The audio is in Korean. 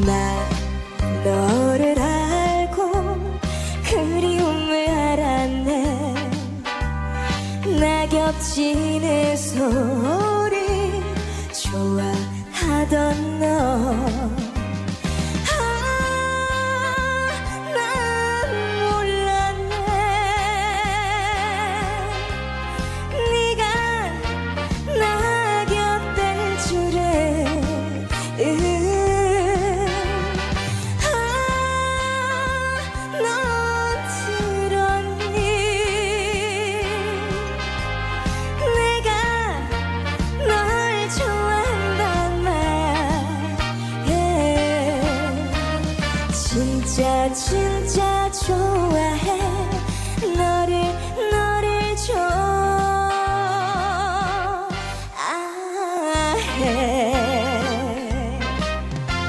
나 알고 그리움을 알았네. 낙엽 지는 소리 진짜 진짜 좋아해. 너를 너를 좋아해.